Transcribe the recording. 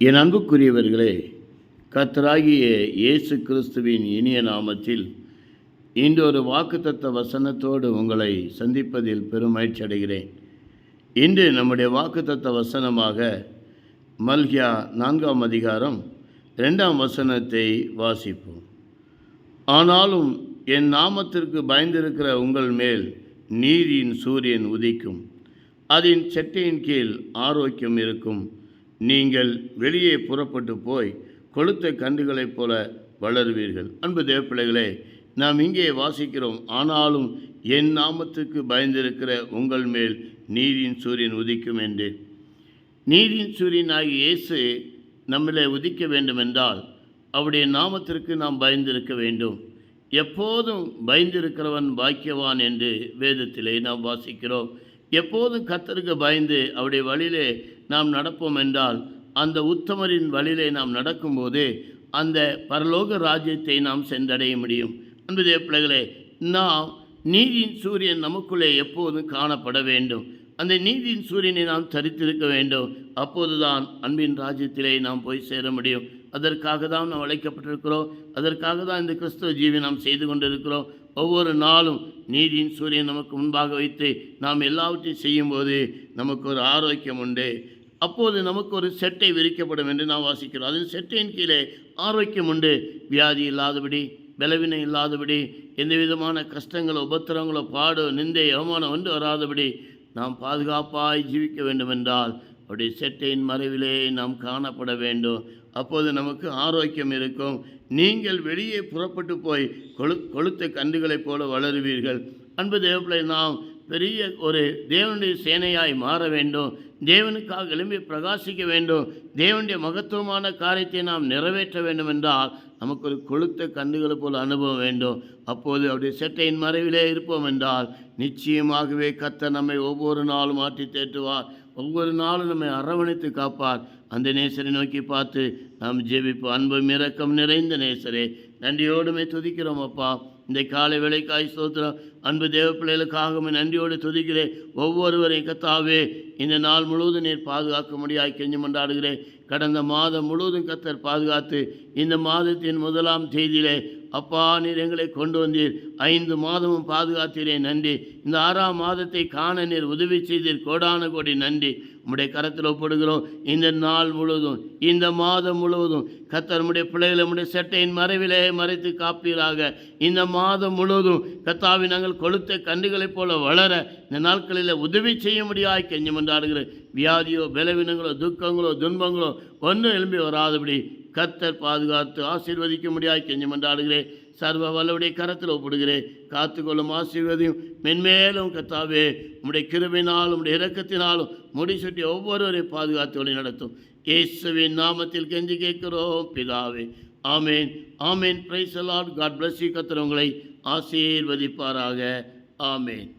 என் அன்புக்குரியவர்களே கத்தராகிய இயேசு கிறிஸ்துவின் இனிய நாமத்தில் இன்று ஒரு வாக்குத்தத்த வசனத்தோடு உங்களை சந்திப்பதில் பெருமகிழ்ச்சி அடைகிறேன். இன்று நம்முடைய வாக்குத்தத்த வசனமாக மல்கியா நான்காம் அதிகாரம் ரெண்டாம் வசனத்தை வாசிப்போம். ஆனாலும் என் நாமத்திற்கு பயந்திருக்கிற உங்கள் மேல் நீதியின் சூரியன் உதிக்கும். அதன் செட்டையின் கீழ் ஆரோக்கியம் இருக்கும். நீங்கள் வெளியே புறப்பட்டு போய் கொளுத்த கன்றுகளைப் போல வளருவீர்கள். அன்பு தேவப்பிள்ளைகளே நாம் இங்கே வாசிக்கிறோம் ஆனாலும் என் நாமத்துக்கு பயந்திருக்கிற உங்கள் மேல் நீரின் சூரியன் உதிக்கும் என்று. சூரியன் சூரியனாகிய இயேசு நம்மளை உதிக்க வேண்டுமென்றால் அவருடைய நாமத்திற்கு நாம் பயந்திருக்க வேண்டும். எப்போதும் பயந்திருக்கிறவன் பாக்கியவான் என்று வேதத்திலே நாம் வாசிக்கிறோம். எப்போதும் கத்தருக்கு பயந்து அவருடைய வழியிலே நாம் நடப்போம் என்றால் அந்த உத்தமரின் வழியிலே நாம் நடக்கும்போது அந்த பரலோக ராஜ்யத்தை நாம் சென்றடைய முடியும். அன்புதே பிள்ளைகளே நாம் நீதியின் சூரியன் நமக்குள்ளே எப்போதும் காணப்பட வேண்டும். அந்த நீதியின் சூரியனை நாம் தரித்திருக்க வேண்டும். அப்போதுதான் அன்பின் ராஜ்யத்திலே நாம் போய் சேர முடியும். அதற்காக தான் நாம் அழைக்கப்பட்டிருக்கிறோம். அதற்காக தான் இந்த கிறிஸ்தவ ஜீவி நாம் செய்து கொண்டிருக்கிறோம். ஒவ்வொரு நாளும் நீதியின் சூரியன் நமக்கு முன்பாக வைத்து நாம் எல்லாவற்றையும் செய்யும்போது நமக்கு ஒரு ஆரோக்கியம் உண்டு. அப்போது நமக்கு ஒரு செட்டை விரிக்கப்படும் என்று நாம் வாசிக்கிறோம். அது செட்டையின் கீழே ஆரோக்கியம் உண்டு. வியாதி இல்லாதபடி பலவினை இல்லாதபடி எந்த விதமான கஷ்டங்களோ உபத்திரங்களோ பாடோ நிந்தை அவமானம் ஒன்று வராதபடி நாம் பாதுகாப்பாய் ஜீவிக்க வேண்டுமென்றால் அவருடைய செட்டையின் மறைவிலே நாம் காணப்பட வேண்டும். அப்போது நமக்கு ஆரோக்கியம் இருக்கும். நீங்கள் வெளியே புறப்பட்டு போய் கொழு கொளுத்த கன்றுகளைப் போல வளருவீர்கள். அன்பு தேவப்பிள்ளை நாம் பெரிய ஒரு தேவனுடைய சேனையாய் மாற வேண்டும். தேவனுக்காக எழும்பி பிரகாசிக்க வேண்டும். தேவனுடைய மகத்துவமான காரியத்தை நாம் நிறைவேற்ற வேண்டும் என்றால் நமக்கு ஒரு கொளுத்த கன்றுகளை போல அனுபவம் வேண்டும். அப்போது அவருடைய செட்டையின் மறைவிலே இருப்போம் என்றால் நிச்சயமாகவே கத்த நம்மை ஒவ்வொரு நாளும் மாற்றி தேற்றுவார். ஒவ்வொரு நாளும் நம்மை அரவணைத்து காப்பார். அந்த நேசரை நோக்கி பார்த்து நாம் ஜெபிப்போம். அன்பும் இரக்கம் நிறைந்த நேசரே நன்றியோடுமே துதிக்கிறோம் அப்பா. இந்த காலை வேலைக்காய் ஸ்தோத்திரம். அன்பு தேவ பிள்ளைகளுக்காக நன்றியோடு துதிக்கிறேன். ஒவ்வொருவரையும் கத்தாவே இந்த நாள் முழுவதும் நீர் பாதுகாக்க முடியாது கெஞ்சு கொண்டாடுகிறேன் கடந்த மாதம் முழுவதும் கத்தர் பாதுகாத்து இந்த மாதத்தின் முதலாம் தேதியிலே அப்பா நீர் எங்களை கொண்டு வந்தீர். ஐந்து மாதமும் பாதுகாத்தீரே நன்றி. இந்த ஆறாம் மாதத்தை காண நீர் உதவி செய்தீர். கோடான கோடி நன்றி. உம்முடைய கரத்தில் ஒப்படுகிறோம். இந்த நாள் முழுவதும் இந்த மாதம் முழுவதும் கத்தர் நம்முடைய பிள்ளைகளை நம்முடைய செட்டையின் மறைவிலே மறைத்து காப்பீராக. இந்த மாதம் முழுவதும் கத்தாவி நாங்கள் கொளுத்த கன்றுகளைப் போல வளர இந்த நாட்களில் உதவி செய்ய முடியாய் கெஞ்சம் வியாதியோ பலவீனங்களோ துக்கங்களோ துன்பங்களோ ஒன்றும் எழும்பி வராதபடி கத்தர் பாதுகாத்து ஆசீர்வதிக்க முடியாது கெஞ்சமன்றாடுகிறேன் சர்வ வல்லவுடைய கரத்தில் ஒப்பிடுகிறேன். காத்துக்கொள்ளும் ஆசீர்வதியும் மென்மேலும் கத்தாவே உடைய கிருபினாலும் உடைய இரக்கத்தினாலும் முடிசூட்டி ஒவ்வொருவரை பாதுகாத்து வழி நடத்தும். இயேசுவின் நாமத்தில் கெஞ்சி கேட்கிறோம் பிதாவே. ஆமேன். ஆமேன். Praise the Lord God bless கத்திரவங்களை ஆசீர்வதிப்பாராக. ஆமேன்.